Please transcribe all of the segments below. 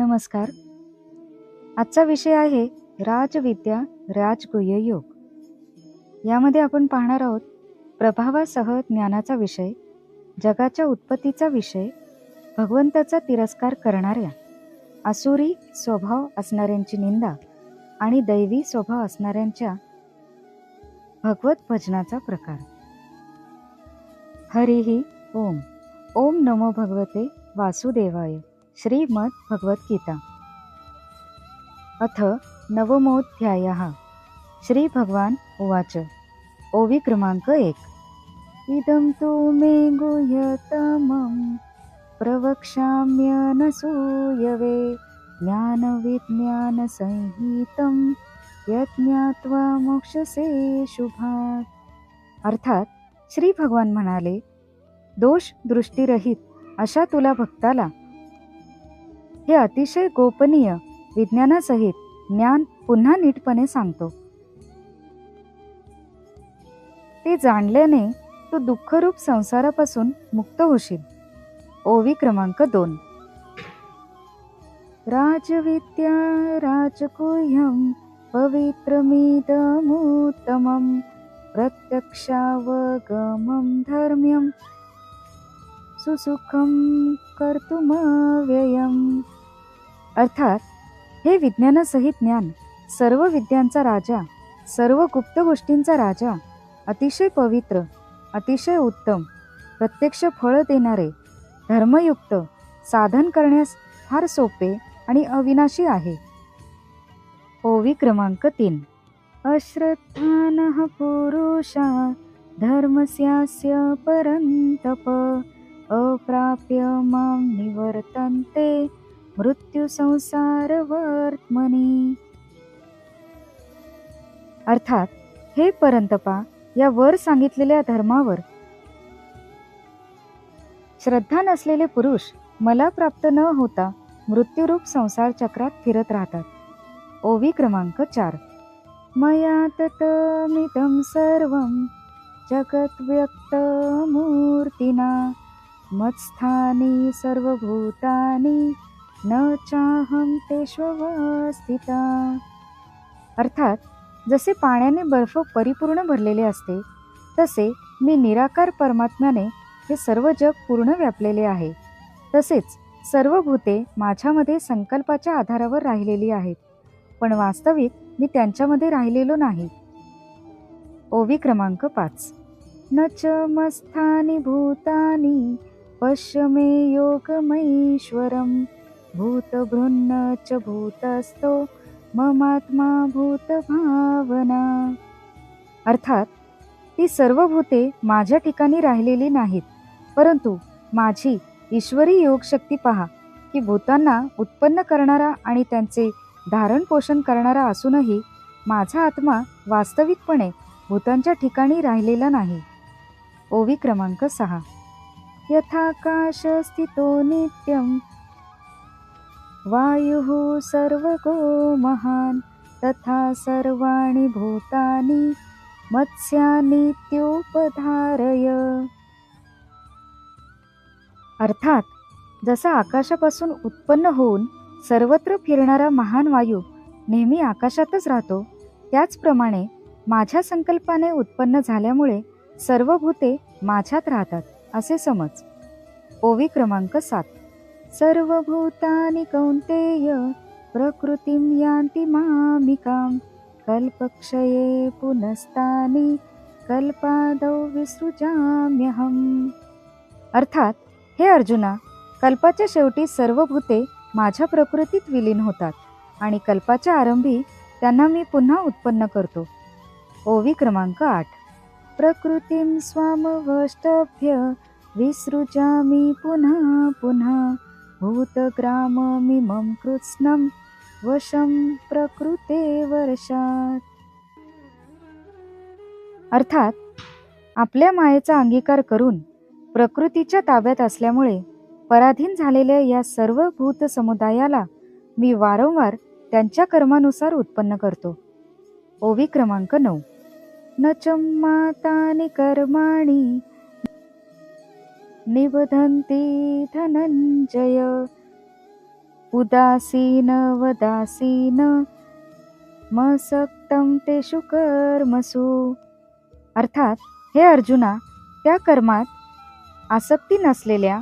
नमस्कार. आजचा विषय आहे राजविद्या राजगुह्य योग. यामध्ये आपण पाहणार आहोत प्रभावासह ज्ञानाचा विषय जगाच्या उत्पत्तीचा विषय भगवंताचा तिरस्कार करणाऱ्या असुरी स्वभाव असणाऱ्यांची निंदा आणि दैवी स्वभाव असणाऱ्यांच्या भगवत भजनाचा प्रकार. हरिही ओम. ओम नमो भगवते वासुदेवाय. श्रीमद भगवद्गीता अथ नवमोऽध्यायः श्रीभगवान् उवाच. ओवि क्रमाङ्क एक. इदं तु मे गुह्यतमं प्रवक्ष्याम्यनसूयवे ज्ञानविज्ञानसंहितं यज्ञात्वा मोक्षसे शुभात्. अर्थात श्री भगवान म्हणाले दोष दृष्टीरहित अशा तुला भक्ताला हे अतिशय गोपनीय विज्ञानासहित ज्ञान पुन्हा नीटपणे सांगतो. ते जाणल्याने तू दुःखरूप संसारापासून मुक्त होशील. ओवी क्रमांक दोन. राजविद्या राजगुह्यं पवित्रमिदमुत्तमं प्रत्यक्षावगमं धर्म्यं सुसुखं कर्तुमव्ययम. अर्थात हे विज्ञानासहित ज्ञान सर्व विद्यांचा राजा सर्व गुप्त गोष्टींचा राजा अतिशय पवित्र अतिशय उत्तम प्रत्यक्ष फळ देणारे धर्मयुक्त साधन करण्यास फार सोपे आणि अविनाशी आहे. ओवी क्रमांक तीन. अश्रद्धान पुरुषा धर्मस्यास्य परंतप अप्राप्य मां निवर्तन्ते। मृत्यूसंसारवर्त्मनी अर्थात हे परंतपा या वर सांगितलेल्या धर्मावर श्रद्धा नसलेले पुरुष मला प्राप्त न होता मृत्यूरूप संसार चक्रात फिरत राहतात. ओवी क्रमांक चार. मया ततमिदं सर्वं जगद्व्यक्तमूर्तिना मत्स्थानी सर्वभूतानि न चाहम तेष्वस्थिता अर्थात जसे पाण्याने बर्फ परिपूर्ण भरलेले असते तसे मी निराकार परमात्म्याने हे सर्व जग पूर्ण व्यापलेले आहे. तसेच सर्व भूते माझ्यामध्ये संकल्पाच्या आधारावर राहिलेली आहेत पण वास्तविक मी त्यांच्यामध्ये राहिलेलो नाही. ओवी क्रमांक पाच. न च मस्थानी भूतानी पश्य मे योगमैश्वरम् भूतभृन्न च भूतस्थो ममात्मा भूतभावना। अर्थात ती सर्व भूते माझ्या ठिकाणी राहिलेली नाहीत परंतु माझी ईश्वरी योगशक्ती पहा की भूतांना उत्पन्न करणारा आणि त्यांचे धारण पोषण करणारा असूनही माझा आत्मा वास्तविकपणे भूतांच्या ठिकाणी राहिलेला नाही. ओवी क्रमांक सहा. यथाकाश स्थितो नित्यं। वायुः सर्वगो महान् तथा सर्वाणि भूतानि मत्स्यानित्योपधारय। अर्थात जसा आकाशापासून उत्पन्न होऊन सर्वत्र फिरणारा महान वायू नेहमी आकाशातच राहतो त्याचप्रमाणे माझ्या संकल्पाने उत्पन्न झाल्यामुळे सर्व भूते माझ्यात राहतात. असे समज. ओवी क्रमांक सात. सर्वभूतानि कौंतेय प्रकृतिं यांती मामिकाम कल्पक्षये पुनस्तानी कल्पादौ विसृजाम्यहम्. अर्थात हे अर्जुना कल्पाच्या शेवटी सर्व भूते माझ्या प्रकृतीत विलीन होतात आणि कल्पाच्या आरंभी त्यांना मी पुन्हा उत्पन्न करतो. ओवी क्रमांक आठ. प्रकृतीं स्वामवष्टभ्य विसृजामि पुनः पुनः भूतग्राममिमं कृत्स्नं वशं प्रकृते वर्षात। अर्थात आपल्या मायेचा अंगीकार करून प्रकृतीच्या ताब्यात असल्यामुळे पराधीन झालेल्या या सर्व भूत समुदायाला मी वारंवार त्यांच्या कर्मानुसार उत्पन्न करतो. ओवी क्रमांक नऊ. न चम्मातानि कर्माणि। निबधन्ति धनंजय उदासीन वदासीन मसक्तम तेषु कर्मसु। अर्थात हे अर्जुना त्या कर्मात आसक्ती नसलेल्या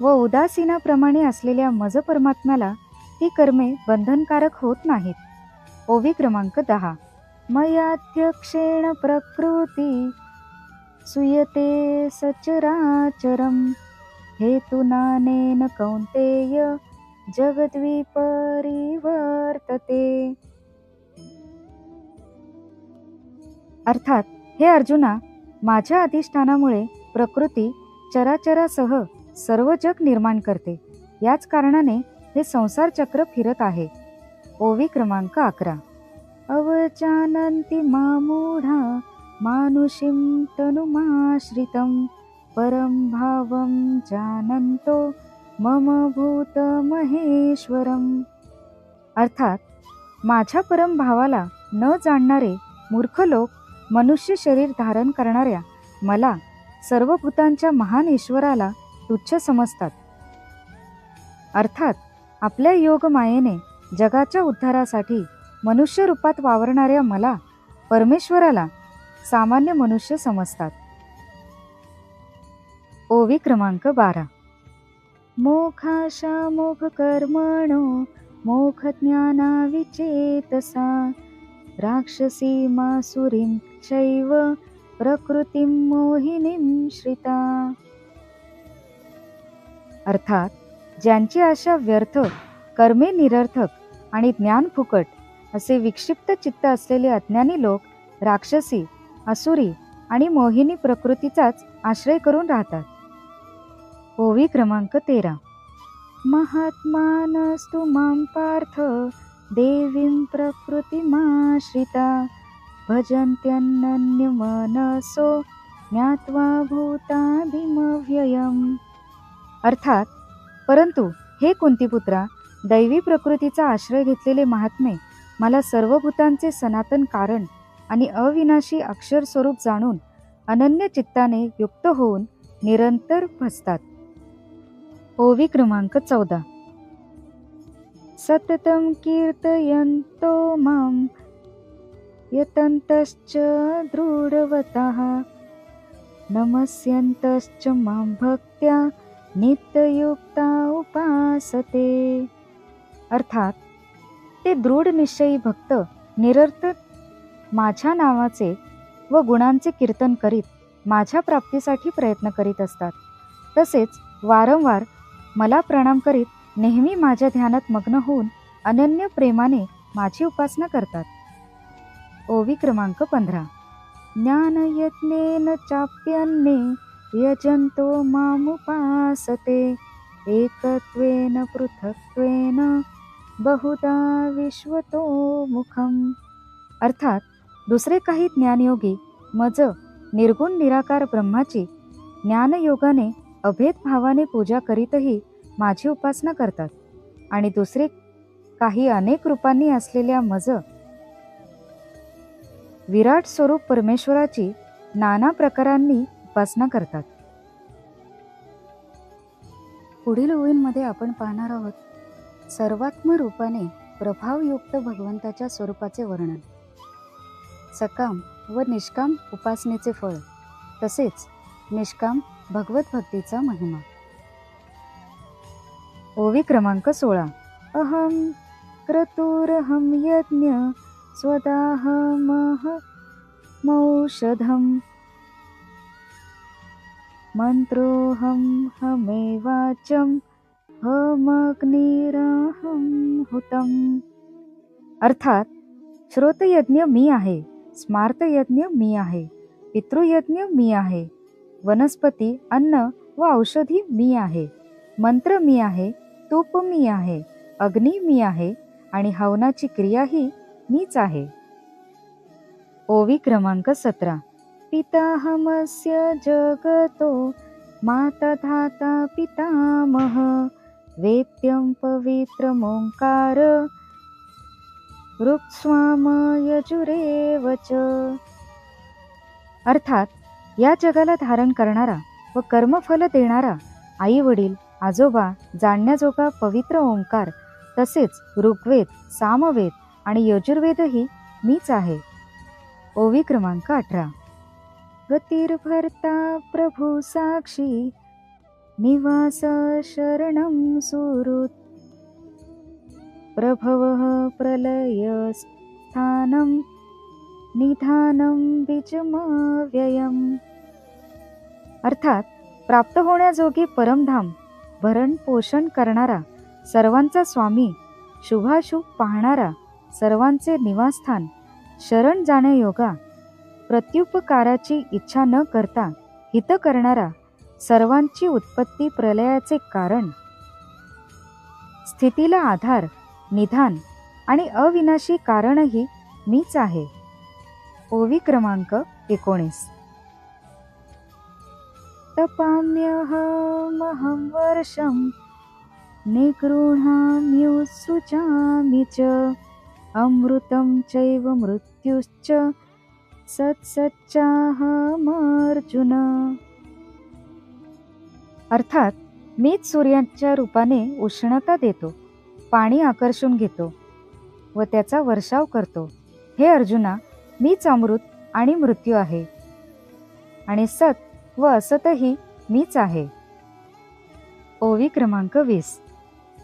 व उदासीनाप्रमाणे असलेल्या मज परमात्म्याला ती कर्मे बंधनकारक होत नाहीत. ओवी क्रमांक दहा. मयाध्यक्षेण प्रकृती सुयते सचराचरम। हेतुनानेन कौंतेय जगद्विपरिवर्तते। अर्थात हे अर्जुना माझ्या अधिष्ठानामुळे प्रकृती चराचरासह सर्व जग निर्माण करते. याच कारणाने हे संसार चक्र फिरत आहे. ओवी क्रमांक अकरा. अवजानन्ति मामूढा मानुषीं तनुमाश्रितं परं भावं जानन्तो मम भूतमहेश्वरम। अर्थात माझ्या परम भावाला न जाणणारे मूर्ख लोक मनुष्य शरीर धारण करणाऱ्या मला सर्व भूतांच्या महान ईश्वराला तुच्छ समजतात. अर्थात आपल्या योगमायेने जगाच्या उद्धारासाठी मनुष्य रूपात वावरणाऱ्या मला परमेश्वराला सामान्य मनुष्य समजतात. ओवी क्रमांक बारा. मोखाशा मोख कर्मणो मोख ज्ञानाविचेतसा राक्षसी मासुरीं चैव प्रकृतीं मोहिनीं श्रिता. अर्थात ज्यांची आशा व्यर्थ कर्मे निरर्थक आणि ज्ञान फुकट असे विक्षिप्त चित्त असलेले अज्ञानी लोक राक्षसी असुरी आणि मोहिनी प्रकृतीचाच आश्रय करून राहतात. ओवी क्रमांक तेरा. महात्मानस्तु मां पार्थ देवीं प्रकृतिमाश्रिता भजन्त्यनन्यमनसो ज्ञात्वा भूतादिमव्ययम् अर्थात परंतु हे कुंतीपुत्रा दैवी प्रकृतीचा आश्रय घेतलेले महात्मे मला सर्व भूतांचे सनातन कारण आणि अविनाशी अक्षर स्वरूप जाणून अनन्य चित्ताने युक्त होऊन निरंतर भसतात. ओवी क्रमांक चौदा. सततम कीर्तयंतो मां यतंतश्च दृढवतः नमस्यन्तश्च मां भक्त्या नित्ययुक्ता उपासते. अर्थात ते दृढ निश्चयी भक्त निरर्थक माझ्या नावाचे व गुणांचे कीर्तन करीत माझ्या प्राप्तीसाठी प्रयत्न करीत असतात. तसेच वारंवार मला प्रणाम करीत नेहमी माझ्या ध्यानात मग्न होऊन अनन्य प्रेमाने माझी उपासना करतात. ओवी क्रमांक पंधरा. ज्ञानयज्ञेन चाप्यन्ने यजंतो मामुपासते. एकत्वेन पृथक्त्वेन बहुधा विश्वतो मुखम. अर्थात दुसरे काही ज्ञानयोगी मज निर्गुण निराकार ब्रह्माची ज्ञानयोगाने अभेद भावाने पूजा करीतही माझी उपासना करतात. आणि दुसरे काही अनेक रूपांनी असलेल्या मज विराट स्वरूप परमेश्वराची नाना प्रकारांनी उपासना करतात. पुढील ओळींमध्ये आपण पाहणार आहोत सर्वात्म रूपाने प्रभावयुक्त भगवंताच्या स्वरूपाचे वर्णन. सकाम व निष्काम उपासनेचे फळ तसेच निष्काम भगवत भक्तीचा महिमा. ओवी क्रमांक सोळा. अहम क्रतुरहम यज्ञ स्वदाहमहमौषधम मंत्रोहम हमेवाचम हमग्निरहम हुतम अर्थात श्रोतयज्ञ मी आहे स्मार्तयज्ञ मी आहे पितृयज्ञ मी आहे वनस्पती अन्न व औषधी मी आहे मंत्र मी आहे तूप मी आहे अग्नी मी आहे आणि हवनाची क्रियाही मीच आहे। ओवी क्रमांक सतरा. पिताहमस्य जगतो माता धाता पितामह। वेद्यं पवित्रमोङ्कार ऋक्स्वाम यजुरेव च। अर्थात या जगाला धारण करणारा व कर्मफल देणारा आई वडील आजोबा जाणण्याजोगा पवित्र ओंकार तसेच ऋग्वेद सामवेद आणि यजुर्वेदही मीच आहे. ओवी क्रमांक अठरा. गतीर्भर्ता प्रभू साक्षी निवास शरणं सुहृत्। प्रभवः प्रलयस्थानं निधानं बीजमव्ययम् अर्थात प्राप्त होण्याजोगी परमधाम भरण पोषण करणारा सर्वांचा स्वामी शुभाशुभ पाहणारा सर्वांचे निवासस्थान शरण जाण्यायोगा प्रत्युपकाराची इच्छा न करता हित करणारा सर्वांची उत्पत्ती प्रलयाचे कारण. स्थितीला आधार निधान आणि अविनाशी कारणही मीच आहे. ओवी क्रमांक एकोणीस. तपाम्यहमहं वर्षं निगृह्णाम्युत्सृजामि च अमृतं चैव मृत्युश्च सत्सच्चाहमर्जुन। अर्थात मीच सूर्याच्या रूपाने उष्णता देतो पाणी आकर्षून घेतो व त्याचा वर्षाव करतो. हे अर्जुना मीच अमृत आणि मृत्यू आहे. आणि सत व असतही मीच आहे. ओवी क्रमांक वीस.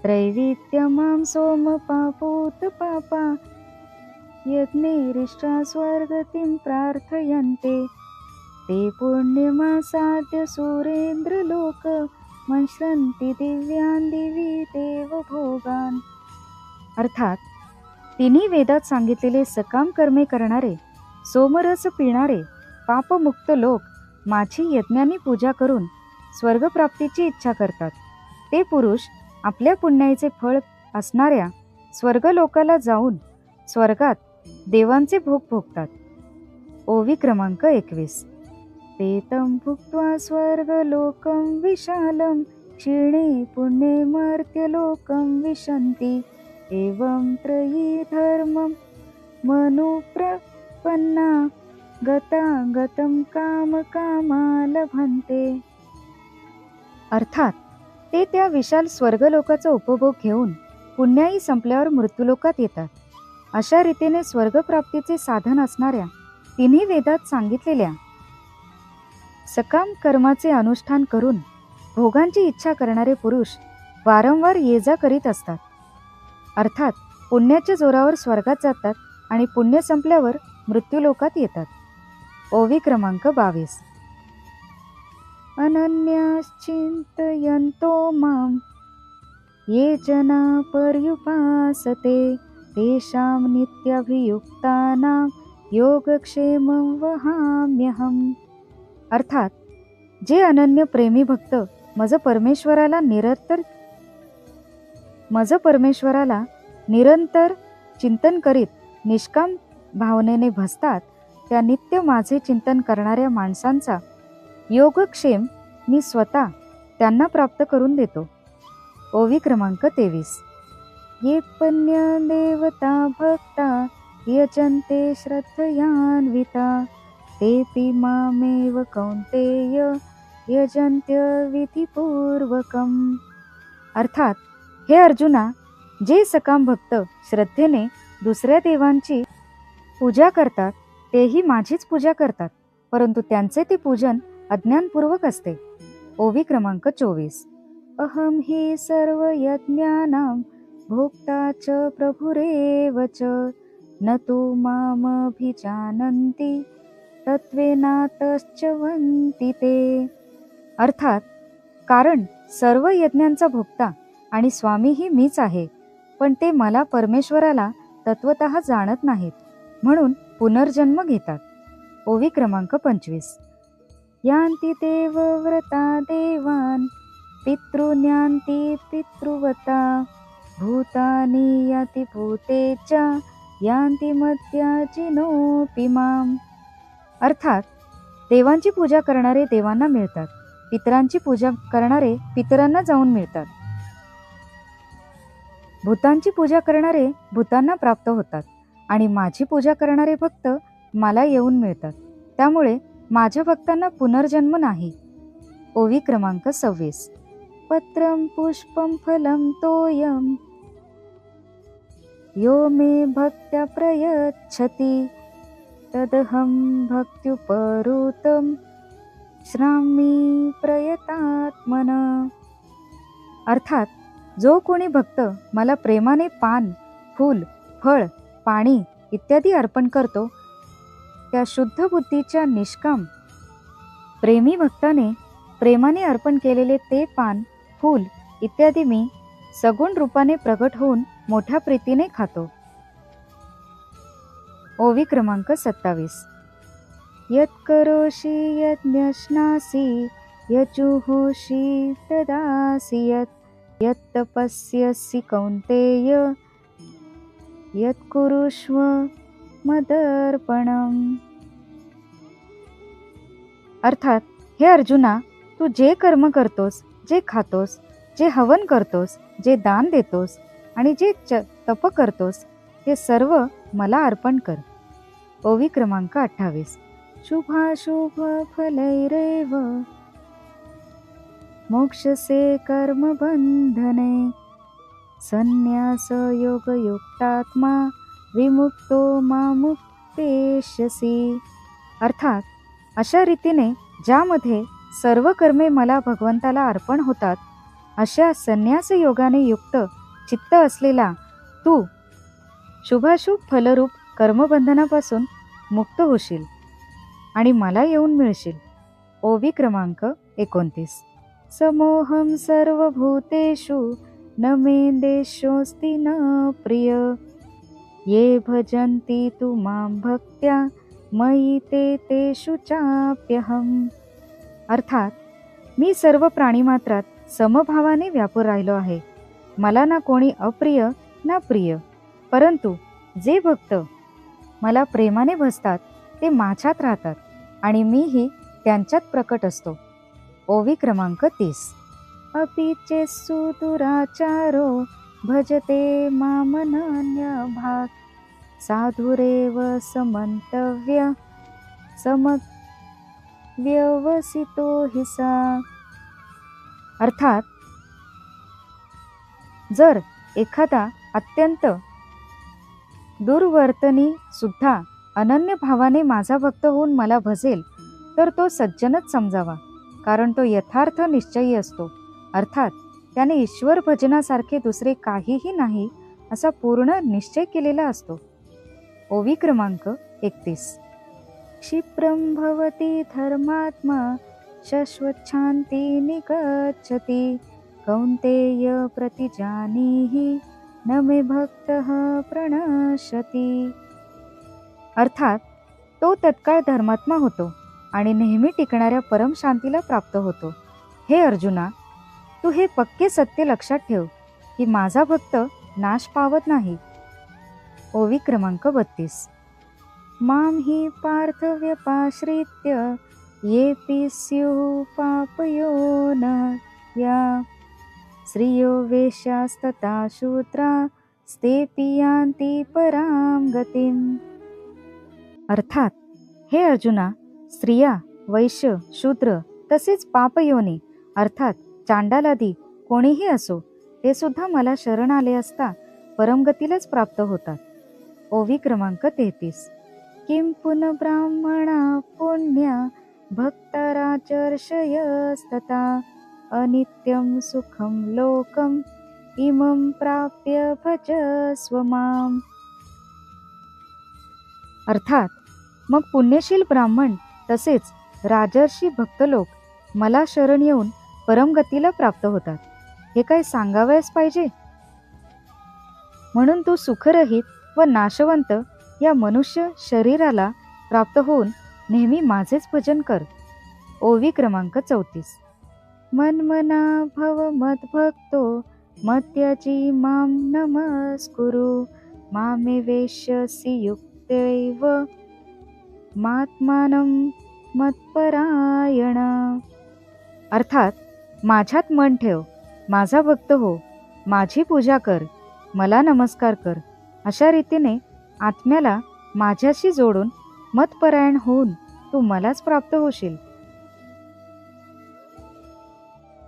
त्रैवित्यमां सोम पापूत पापा यज्ञेरिष्टा स्वर्गतीं प्रार्थयन्ते. ते पुण्यमासाद्य सुरेंद्रलोक मंश्रन्ति दिव्यान दिवी देवभोगान् अर्थात तिन्ही वेदात सांगितलेले सकाम कर्मे करणारे सोमरस पिणारे पापमुक्त लोक माझी यज्ञानी पूजा करून स्वर्गप्राप्तीची इच्छा करतात. ते पुरुष आपल्या पुण्याचे फळ असणाऱ्या स्वर्गलोकाला जाऊन स्वर्गात देवांचे भोग भोगतात. ओवी क्रमांक एकवीस. ते तं भुक्त्वा स्वर्गलोकं विशालं क्षीणे पुण्ये मर्त्यलोकं विशन्ति। एवं त्रयी धर्मं मनुप्रपन्ना गता गतं कामकामा लभन्ते अर्थात ते त्या विशाल स्वर्गलोकाचा उपभोग घेऊन पुण्याही संपल्यावर मृत्यूलोकात येतात. अशा रीतीने स्वर्गप्राप्तीचे साधन असणाऱ्या तिन्ही वेदात सांगितलेल्या सकाम कर्माचे अनुष्ठान करून भोगांची इच्छा करणारे पुरुष वारंवार ये जा करीत असतात. अर्थात पुण्याच्या जोरावर स्वर्गात जातात आणि पुण्य संपल्यावर मृत्यूलोकात येतात. ओवी क्रमांक बावीस. अनन्याश्चिंतयंतो मां ये जना पर्युपासते तेषां नित्याभियुक्तानां योगक्षेमं वहाम्यहम्. अर्थात जे अनन्य प्रेमी भक्त मज परमेश्वराला निरंतर मज परमेश्वराला निरंतर चिंतन करीत निष्काम भावनेने भसतात त्या नित्य माझे चिंतन करणाऱ्या माणसांचा योगक्षेम मी स्वतः त्यांना प्राप्त करून देतो. ओवी क्रमांक तेवीस. ये पन्य देवता भक्ता यजन्ते श्रद्धयान्विता तेऽपि मामेव कौन्तेय यजन्त्य विधिपूर्वकम् अर्थात हे अर्जुना जे सकाम भक्त श्रद्धेने दुसऱ्या देवांची पूजा करतात तेही माझीच पूजा करतात परंतु त्यांचे ते पूजन अज्ञानपूर्वक असते. ओवी क्रमांक चोवीस. अहम हि सर्व यज्ञानां भोक्ता च प्रभुरेव च न तु मामभिजानन्ति। तत्वेनातश्च वंतिते ते. अर्थात कारण सर्व यज्ञांचा भोक्ता आणि स्वामीही मीच आहे पण ते मला परमेश्वराला तत्वत जाणत नाहीत म्हणून पुनर्जन्म घेतात. ओवी क्रमांक पंचवीस. यांती देव व्रता देवान पितृन्यांती पितृवता भूतानी याती भूतेच्या च यांती मध्याची नोपी माम. अर्थात देवांची पूजा करणारे देवांना मिळतात. पितरांची पूजा करणारे पितरांना जाऊन मिळतात. भूतांची पूजा करणारे भूतांना प्राप्त होतात आणि माझी पूजा करणारे भक्त मला येऊन मिळतात. त्यामुळे माझ्या भक्तांना पुनर्जन्म नाही. ओवी क्रमांक सव्वीस. पत्रं पुष्पं फलम तोयं. यो मे भक्त्या प्रयच्छती. तदहं भक्त्युपहृतं श्रामी प्रयतात्मना. अर्थात जो कोणी भक्त मला प्रेमाने पान फूल फळ पाणी इत्यादी अर्पण करतो त्या शुद्ध बुद्धीच्या निष्काम प्रेमी भक्ताने प्रेमाने अर्पण केलेले ते पान फूल इत्यादी मी सगुण रूपाने प्रगट होऊन मोठ्या प्रीतीने खातो. ओवी क्रमांक सत्तावीस. यत्करोषि यज्ञश्नासि यजुहोषि तदासि यत् यत्तपस्यसि कौन्तेय यत्कुरुष्व मदर्पणम. अर्थात हे अर्जुना तू जे कर्म करतोस जे खातोस जे हवन करतोस जे दान देतोस आणि जे च तप करतोस हे सर्व मला अर्पण कर. ओवी क्रमांक अठ्ठावीस. शुभाशुभ फलैरेव मोक्षसे कर्म बंधने संन्यास विमुक्तो मामुक्तेशसी अर्थात अशा रीतीने ज्यामध्ये सर्व कर्मे मला भगवंताला अर्पण होतात अशा संन्यास योगाने युक्त चित्त असलेला तू शुभाशुभ फलरूप कर्मबंधनापासून मुक्त होशील आणि मला येऊन मिळशील. ओवी क्रमांक एकोणतीस. समोहम सर्वभूतेषु न मे न प्रिय. ये भजंती तु मां भक्त्या मयी ते तेषु चाप्यहम. अर्थात मी सर्व प्राणीमात्रात समभावाने व्यापूर राहिलो आहे. मला ना कोणी अप्रिय ना प्रिय. परंतु जे भक्त मला प्रेमाने भसतात ते माझ्यात राहतात आणि मीही त्यांच्यात प्रकट असतो. ओवी क्रमांक तीस. अपिचे सुदुराचारो भजते मामनन्य भाग. साधुरेव समंतव्य सम व्यवसितो हिसा. अर्थात जर एखादा अत्यंत दुर्वर्तनी सुद्धा अनन्य भावाने माझा भक्त होऊन मला भजेल तर तो सज्जनच समजावा कारण तो यथार्थ निश्चयी असतो. अर्थात त्याने ईश्वर भजनासारखे दुसरे काहीही नाही असा पूर्ण निश्चय केलेला असतो. ओवी क्रमांक एकतीस. क्षिप्रं भवती धर्मात्मा शश्वच्छान्ति निगच्छति कौन्तेय प्रतिजानीहि न मे भक्तः प्रणशती अर्थात तो तत्काळ धर्मात्मा होतो आणि नेहमी टिकणाऱ्या परमशांतीला प्राप्त होतो. हे अर्जुना तू हे पक्के सत्य लक्षात ठेव की माझा भक्त नाश पावत नाही. ओवी क्रमांक बत्तीस. माम ही पार्थ व्यपाश्रित्य येऽपि स्युः पापयोन या श्रियो वेश्यास्तथा शूत्रा स्तेपि यान्ति परां गतिम्। अर्थात हे अर्जुना स्त्रिया वैश्य शूद्र तसेच पापयोनी अर्थात चांडालादी कोणीही असो ते सुद्धा मला शरण आले असता परमगतीलाच प्राप्त होतात. ओवी क्रमांक तेहतीस. किं पुन ब्राह्मणा पुण्या भक्तराचर्षयस्तता अनित्यं सुखं लोकम् इमं प्राप्य भजस्व माम्. अर्थात मग पुण्यशील ब्राह्मण तसेच राजर्षी भक्तलोक मला शरण येऊन परमगतीला प्राप्त होतात. हे काय सांगावयास पाहिजे? म्हणून तू सुखरहित व नाशवंत या मनुष्य शरीराला प्राप्त होऊन नेहमी माझेच भजन कर. ओवी क्रमांक चौतीस. मन्मना भव मद्भक्तो मत्यजी मां नमस्कुरु मामे वेश्यसि युक्तैव मात्मानं मत्परायण। अर्थात माझ्यात मन ठेव माझा भक्त हो माझी पूजा कर मला नमस्कार कर अशा रीतीने आत्म्याला माझ्याशी जोडून मतपरायण होऊन तू मलाच प्राप्त होशील.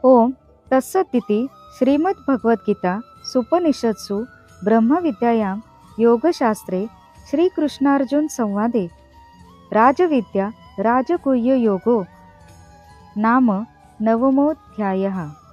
ओम. तत्सदिति श्रीमद्भगवद्गीता सुपनिषत्सु ब्रह्मविद्यायां योगशास्त्रे श्रीकृष्णार्जुनसंवादे राजविद्या राजगुह्ययोगो नाम नवमोऽध्यायः।